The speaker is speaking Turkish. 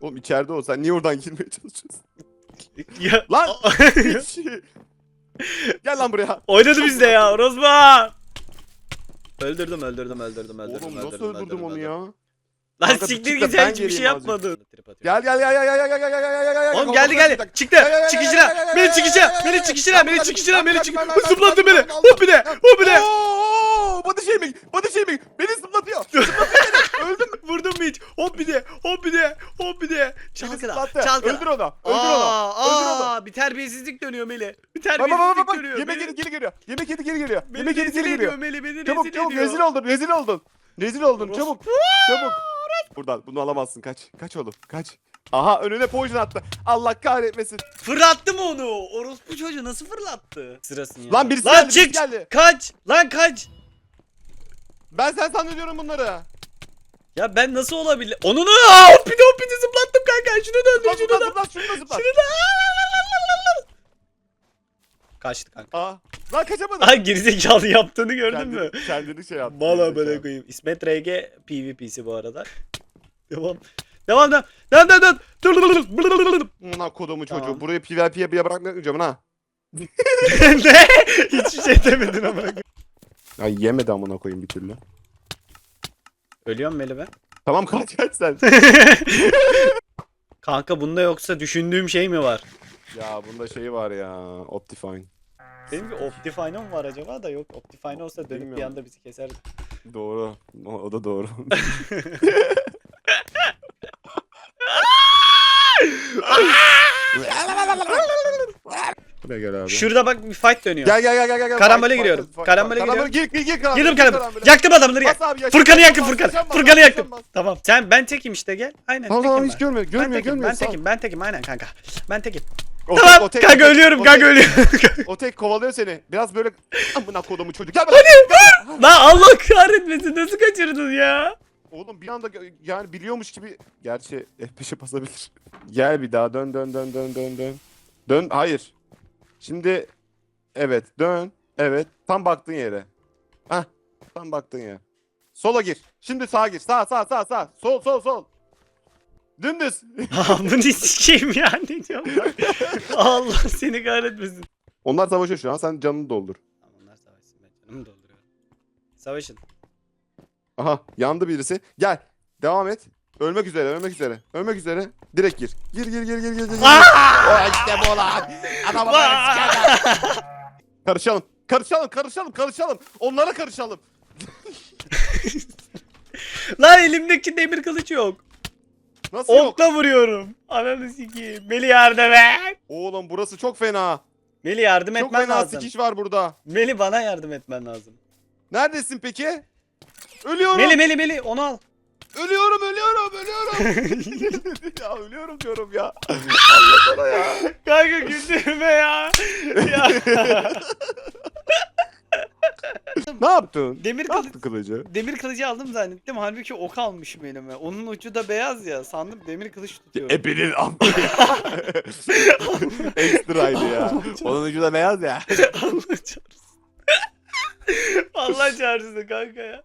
Oğlum içeride ol. Sen niye oradan girmeye çalışıyorsun? Ya, Lan! Gel lan buraya. Oynadı bizde ya Orospu. Öldürdüm öldürdüm öldürdüm öldürdüm. Oğlum nasıl öldürdüm, öldürdüm onu öldürdüm. ya? Lan Kanka, siktir çık git ben sen hiçbir şey geleyim azıcık. yapmadın. Gel gel gel gel gel gel gel gel gel gel gel. Oğlum geldi geldi. Çıktı. Çıkışına. Beni çıkışına. Beni çıkışına. Beni çıkışına. Beni çıkışına. Zıplattı beni. Hop bir de. Hop bir de. Oo, body shaming, body shaming. Beni zıplatıyor. Zıplatıyor beni. Öldüm. Vurdum mu hiç? Hop bir de. Hop bir de. Beni Çalkala. zıplattı. Çalkala. Öldür onu. Öldür onu. Aa, Öldür onu. aa, bir terbiyesizlik dönüyor Meli. Bir Bak bak bak terbiyesizlik bak. dönüyor. Yemek yedi geri geliyor. Yemek yedi geri geliyor. beni Yemek yedi rezil geri ediyor geliyor. Meli beni Çabuk rezil çabuk ediyor. rezil oldun. Rezil oldun. Rezil oldun. Orospu. Çabuk. Çabuk. Buradan bunu alamazsın. Kaç. Kaç oğlum. Kaç. Aha önüne poison attı. Allah kahretmesin. Fırlattı mı onu? Orospu çocuğu nasıl fırlattı? Sırasın ya. Lan birisi Lan geldi, birisi çık. geldi. Kaç. Lan kaç. Ben sen zannediyorum bunları. Ya ben nasıl olabilir? Onu da aa, hoppidi hoppidi zıplattım kanka. Şunu döndür şunu da. zıpla şunu da zıpla. Şunu da. Kaçtı kanka. Aa. Lan kaçamadım. Ay gerizekalı yaptığını gördün Kendini- mü? Kendini şey yaptı. Gerizekalı. böyle koyayım. İsmet RG PvP'si bu arada. Devam. Devam devam. Devam devam devam. Dur dur dur dur. Ulan kodumu çocuğu. Tamam. Burayı PvP'ye bile bırakmayacağım ha. ne? Hiçbir şey demedin ama. Ay yemedi amına koyayım bir türlü. Ölüyorum Meli ben. Tamam kaç kaç sen. Kanka bunda yoksa düşündüğüm şey mi var? ya bunda şey var ya. Optifine. Benim bir Optifine'ım mı var acaba da yok. Optifine olsa dönüp bir Bilmiyorum. anda bizi keser. Doğru. O, o da doğru. Buraya gel abi. Şurada bak bir fight dönüyor. Gel gel gel gel gel. Karambole Fight, giriyorum. fight, fight, Karambole giriyorum. Gir gir gir karambole. Girdim gir karambole. Yaktım adamları gel. Bas abi, yaşa- Furkan'ı yaktım bas, Furkan. Furkan'ı yaktım. Tamam. Sen ben tekim işte gel. Aynen Tamam tekim tamam ben. hiç görmüyor. Ben Görmüyor tekim, görmüyor. ben sağ ol. tekim, ben tekim aynen kanka. Ben tekim. O tek- Tamam o tek- kanka o tek- ölüyorum o kanka tek- ölüyorum. O tek kovalıyor seni. Biraz böyle amına kodumu çocuk. Gel Hadi Lan Allah kahretmesin nasıl kaçırdın ya? Oğlum bir anda gö- yani biliyormuş gibi. Gerçi F5'e basabilir. Gel bir daha dön dön dön dön dön dön. Dön hayır. Şimdi evet dön. Evet tam baktığın yere. Hah tam baktığın yere. Sola gir. Şimdi sağa gir. Sağ sağ sağ sağ. Sol sol sol. Dümdüz. Bunu sikeyim ya ne diyorum? Allah seni kahretmesin. Onlar savaşıyor şu an. Sen canını doldur. Tamam onlar savaşsın ben canımı dolduruyorum. Savaşın. Aha yandı birisi. Gel. Devam et. Ölmek üzere, ölmek üzere. Ölmek üzere. Direkt gir. Gir gir gir gir gir. gir. O işte bu lan. Adamı böyle sikerler. Karışalım. Karışalım, karışalım, karışalım. Onlara karışalım. Lan elimdeki demir kılıç yok. Nasıl yok? Okla vuruyorum. Ananı sikeyim. Meli yardım et. Oğlum burası çok fena. Meli yardım Çok etmen fena lazım. sikiş var burada. Meli bana yardım etmen lazım. Neredesin peki? Ölüyorum. Meli Meli Meli onu al. Ölüyorum, ölüyorum, ya ölüyorum diyorum ya. Allah sana ya. Kanka güldürme ya. ya. Ne yaptın? Demir Ne kılıç. yaptın kılıcı? Demir kılıcı aldım zannettim. Halbuki ok almışım elime. Onun ucu da beyaz ya. Sandım demir kılıç tutuyorum. Ebenin am. Ekstraydı ya. Onun ucu da beyaz ya. Allah çarpsın. Allah çarpsın kanka ya.